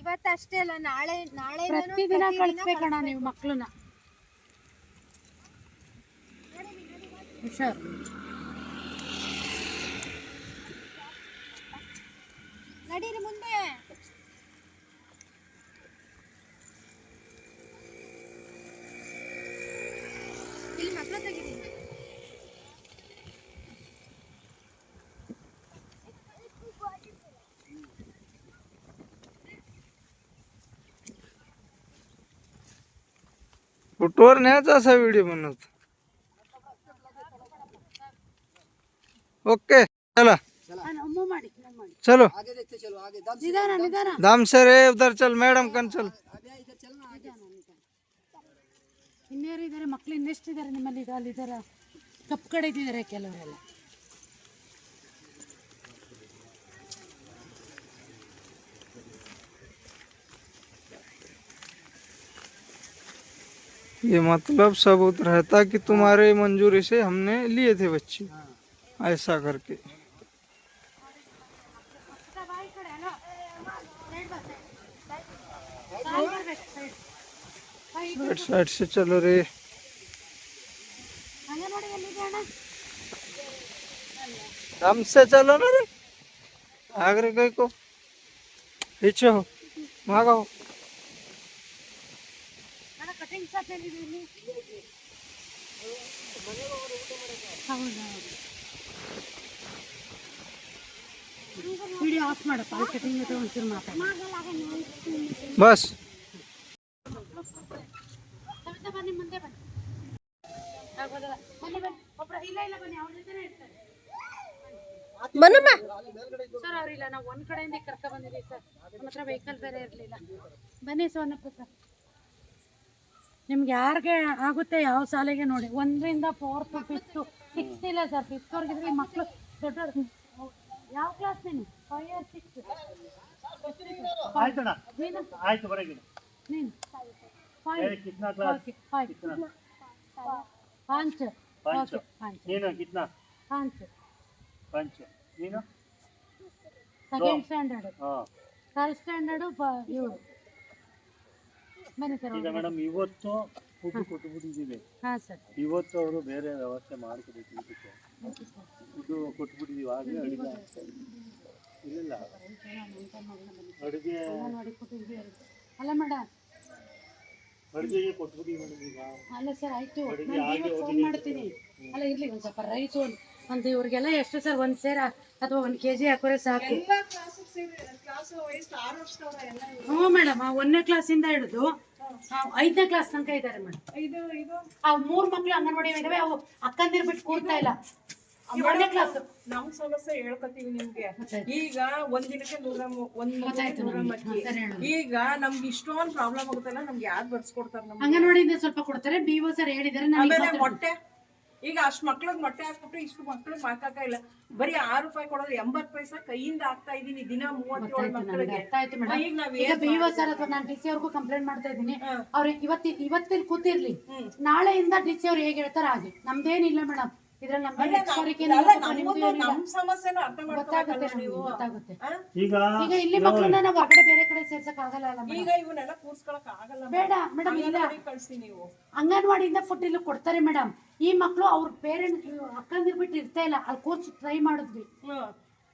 ಇವತ್ತಷ್ಟೇ ಅಲ್ಲ ನಾಳೆ ನಾಳೆ ಪ್ರತಿದಿನ ಕಳಿಸ್ಬೇಕಣ್ಣ ನೀವು ಮಕ್ಳನ್ನ ಹುಷಾರ್ ನಡೀರಿ ಮುಂದೆ ಇಲ್ಲಿ ಮಕ್ಳ ತೆಗಿತೀನಿ कुठवर न्यायचा असा व्हिडिओ बनवतो ओके चला ಮೂವ್ ಮಾಡಿ move ಮಾಡಿ चलो ನಿಧಾನ ನಿಧಾನ दाम से रे उधर चल मैडम कन चल ಇನ್ಯಾರು ಇದ್ದಾರೆ ಮಕ್ಳು ಇನ್ನೆಷ್ಟು ಇದ್ದಾರೆ ನಿಮ್ಮಲ್ಲಿ ಈಗ ಅಲ್ಲಿ ಇದಾರ ಕಪ್ ಕಡೆ ಇದ್ದಾರೆ ಕೆಲವರೆಲ್ಲ ये मतलब सबूत रहता कि तुम्हारे मंजूरी से हमने लिए थे बच्चे। ऐसा करके। साइड साइड से चलो रे। हम से चलो ना रे। आगरे गई को। पीछे हो। मांगा हो ಕಟಿಂಗ್ ಶಾಪ್ ಎಲ್ಲಿದೆ ಇಲ್ಲಿ ಹೌದಾ ವಿಡಿಯೋ ಆಫ್ ಮಾಡಪ್ಪ ಕಟಿಂಗ್ ಜೊತೆ ಒಂಚೂರು ಮಾತಾಡ ಬಸ್. ಬನ್ನಿ ಮುಂದೆ ಬನ್ನಿ ಬನ್ನಿ ಬನ್ನಿ ಒಬ್ರು ಇಲ್ಲ ಇಲ್ಲ ಬನ್ನಿ ಅವ್ರ ಜೊತೆನೇ ಇರ್ತಾರೆ ಸರ್ ಅವ್ರಿಲ್ಲ. ನಾವು ಒಂದ್ ಕಡೆಯಿಂದ ಕರ್ಕ ಬಂದಿದ್ದೀವಿ ಸರ್. ನಮ್ಮ ಹತ್ರ ವೆಹಿಕಲ್ ಬೇರೆ ಇರಲಿಲ್ಲ. ಬನ್ನಿ ಸೋನಪ್ಪ ಸರ್. ನಿಮ್ಗೆ ಯಾರಿಗೆ ಆಗುತ್ತೆ ಯಾವ ಶಾಲೆಗೆ ನೋಡಿ. ಒಂದರಿಂದ ಫೋರ್ತ್ ಫಿಫ್ತು ಸಿಕ್ಸ್ತ್ ಇಲ್ಲ ಸರ್ ಫಿಫ್ತ್ವರೆಗಿದ್ರೆ ಈ ಮಕ್ಕಳು ದೊಡ್ಡವ್ರು. ಯಾವ ಕ್ಲಾಸ್ ನೀನು? ಫೈವ್ ಇಯರ್ ಸಿಕ್ಸ್ ಆಯ್ತಣ್ಣ. ನೀನು? ಆಯ್ತು ಬರಗಿ ನೀನು? ಏ, ಫೈವ್ ಕಿತ್ನಾ ಕ್ಲಾಸ್ ಓಕೆ ಫೈವ್ ಕಿತ್ನಾ. ಪಾಂಚ್ ಪಾಂಚ್ ಓಕೆ ಪಾಂಚ್ ನೀನು ಕಿತ್ನಾ? ಪಾಂಚ್ ಪಂಚ್ ನೀನು? ಸೆಕೆಂಡ್ ಸ್ಟ್ಯಾಂಡರ್ಡ್ ಥರ್ಡ್ ಸ್ಟ್ಯಾಂಡರ್ಡು ಇವರು. ಬನ್ನಿ ಸರ್ ಈಗ ಮೇಡಮ್ ಇವತ್ತು ಫುಡ್ ಕೊಟ್ಬಿಟ್ಟಿದ್ದೀವಿ. ಹಾಂ ಸರ್. ಇವತ್ತು ಅವರು ಬೇರೆ ವ್ಯವಸ್ಥೆ ಮಾಡ್ಕೋಬೇಕು ಇದಕ್ಕೆ. ಫುಡ್ಡು ಕೊಟ್ಬಿಟ್ಟಿದ್ದೀವಿ ಆಗಲೇ ಅಡುಗೆ ಆಗ್ತಾ ಇದೆ. ಇಲ್ಲ ಅಡುಗೆ ಅಲ್ಲ ಮೇಡಮ್. ಅಡುಗೆಗೆ ಕೊಟ್ಬಿಟ್ಟಿದ್ದೀವಿ ಮೇಡಮ್ ಈಗ. ಅಲ್ಲ ಸರ್ ಆಯ್ತು. ನಾನು ಫೋನ್ ಮಾಡ್ತೀನಿ. ಅಲ್ಲ ಇರ್ಲಿ ಒಂದು ಸ್ವಲ್ಪ ರೈಸ್ ಒಂದು ಒಂದು ಇವ್ರಿಗೆಲ್ಲ ಎಷ್ಟು ಸರ್ ಒಂದು ಸೇರ? ಅಥವಾ ಒಂದು ಕೆ ಜಿ ಹಾಕೋರೆ ಸಾಕು ಹ್ಞೂ ಮೇಡಮ್ ಒಂದನೇ ಕ್ಲಾಸಿಂದ ಹಿಡಿದು ಐದನೇ ಕ್ಲಾಸ್ ತನಕ ಇದ್ದಾರೆ ಮೇಡಮ್. ಆ ಮೂರ್ ಮಕ್ಳು ಅಂಗನವಾಡಿ ಇದಾವೆ ಅವು ಅಕ್ಕಂದಿರ್ ಬಿಟ್ಟು ಕೂಡ್ತಾ ಇಲ್ಲ. ಒಂದನೇ ಕ್ಲಾಸ್ ನಮ್ ಸಮಸ್ಯೆ ಹೇಳ್ಕೊತೀವಿ ನಿಮ್ಗೆ. ಈಗ ಒಂದ್ ದಿನಕ್ಕೆ ನೂರ ಒಂದ್ ನೂರ. ಈಗ ನಮ್ಗೆ ಇಷ್ಟೊಂದ್ ಪ್ರಾಬ್ಲಮ್ ಆಗುತ್ತಲ್ಲ ನಮ್ಗೆ ಯಾರು ಬರ್ಸ್ಕೊಡ್ತಾರೆ ಅಂಗನವಾಡಿಯಿಂದ ಸ್ವಲ್ಪ ಕೊಡ್ತಾರೆ ಬಿ ಓ ಸರ್ ಹೇಳಿದಾರೆ ಮೊಟ್ಟೆ. ಈಗ ಅಷ್ಟು ಮಕ್ಳಿಗೆ ಮೊಟ್ಟೆ ಹಾಕ್ಬಿಟ್ಟು ಇಷ್ಟು ಮಕ್ಳಿಗೆ ಹಾಕಕ್ಕ ಇಲ್ಲ. ಬರೀ ಆರು ರೂಪಾಯಿ ಕೊಡೋದು ಎಂಬತ್ ಪೈಸಾ ಕೈಯಿಂದ ಹಾಕ್ತಾ ಇದೀನಿ ದಿನ ಮೂವತ್ತೇಳು ಮಕ್ಕಳಿಗೆ ಈಗ ನಾವ್ ಈಗ ಸರ್ ಅಥವಾ ನಾನು ಡಿ ಸಿ ಅವ್ರಿಗೂ ಕಂಪ್ಲೇಂಟ್ ಮಾಡ್ತಾ ಇದ್ದೀನಿ. ಅವ್ರಿಗೆ ಅವ್ರು ಇವತ್ತಿ ಇವತ್ತಿಲ್ಲಿ ಕೂತಿರ್ಲಿ. ನಾಳೆಯಿಂದ ಡಿ ಸಿ ಅವ್ರು ಹೇಗೆ ಹೇಳ್ತಾರೆ ಹಾಗೆ. ನಮ್ದೇನಿಲ್ಲ ಮೇಡಮ್. ಈಗ ಈಗ ಇಲ್ಲಿ ಮಕ್ಕಳನ್ನ ನಾವು ಹೊರಗಡೆ ಬೇರೆ ಕಡೆ ಸೇರ್ಸಕ್ ಆಗಲ್ಲ ಈಗ ಇವನ್ನೆಲ್ಲ ಕೂರ್ಸ್ಕೊಳಕ್ ಆಗಲ್ಲ ಬೇಡ ಮೇಡಮ್ ಇಲ್ಲ. ಕಳ್ಸಿ ನೀವು. ಅಂಗನವಾಡಿಯಿಂದ ಫುಡ್ ಇಲ್ಲಿ ಕೊಡ್ತಾರೆ ಮೇಡಮ್. ಈ ಮಕ್ಕಳು ಅವ್ರ ಪೇರೆಂಟ್ಸ್ ಅಕ್ಕಂದಿರ್ ಬಿಟ್ಟು ಇರ್ತಾ ಇಲ್ಲ. ಅಲ್ಲಿ ಕೂರ್ಸಿ ಟ್ರೈ ಮಾಡಿದ್ವಿ.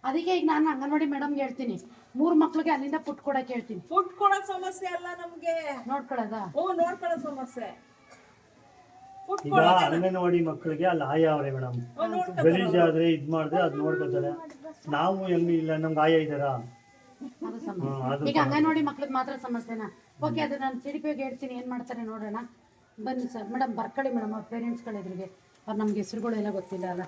ಅದಕ್ಕೆ ಈಗ ನಾನು ಅಂಗನವಾಡಿ ಮೇಡಮ್ ಹೇಳ್ತೀನಿ. ಮೂರ್ ಮಕ್ಳಿಗೆ ಅಲ್ಲಿಂದ ಫುಡ್ ಕೊಡಕ್ಕೆ ಹೇಳ್ತೀನಿ. ಫುಡ್ ಕೊಡೋ ಸಮಸ್ಯೆ ಅಲ್ಲ ನಮ್ಗೆ. ನೋಡ್ಕೊಳೋದಾ ಓ ನೋಡ್ಕೊಳೋ ಸಮಸ್ಯೆ. ಈಗ ಅಂಗನವಾಡಿ ಮಕ್ಕಳಿಗೆ ಅಲ್ಲಿ ಆಯ ಅವ್ರೆ ಮೇಡಮ್. ಗಲೀಜಾದ್ರೆ ಇದ್ ಮಾಡಿದ್ರೆ ಅದ್ ನೋಡ್ಕೊತಾರೆ. ನಾವು ಹೆಂಗ್ ಇಲ್ಲ ನಮ್ಗೆ ಆಯ ಇದಾರ ಅದು ಸಮಸ್ಯೆ. ಹ್ಮ್, ಅದು ಈಗ ಅಂಗನವಾಡಿ ಮಕ್ಳಿಗೆ ಮಾತ್ರ ಸಮಸ್ಯೆನಾ? ಓಕೆ ಅದು ನಾನು ಸಿ ಹೇಳ್ತೀನಿ ಏನ್ ಮಾಡ್ತಾರೆ ನೋಡೋಣ. ಬನ್ನಿ ಸರ್ ಮೇಡಮ್ ಬರ್ಕೊಳ್ಳಿ ಮೇಡಮ್ ಅವ್ರ ಪೇರೆಂಟ್ಸ್ಗಳ ಎದುರಿಗೆ. ಅವ್ರು ನಮ್ಗೆ ಹೆಸರುಗಳು ಎಲ್ಲ ಗೊತ್ತಿಲ್ಲ ಅಲ್ಲ.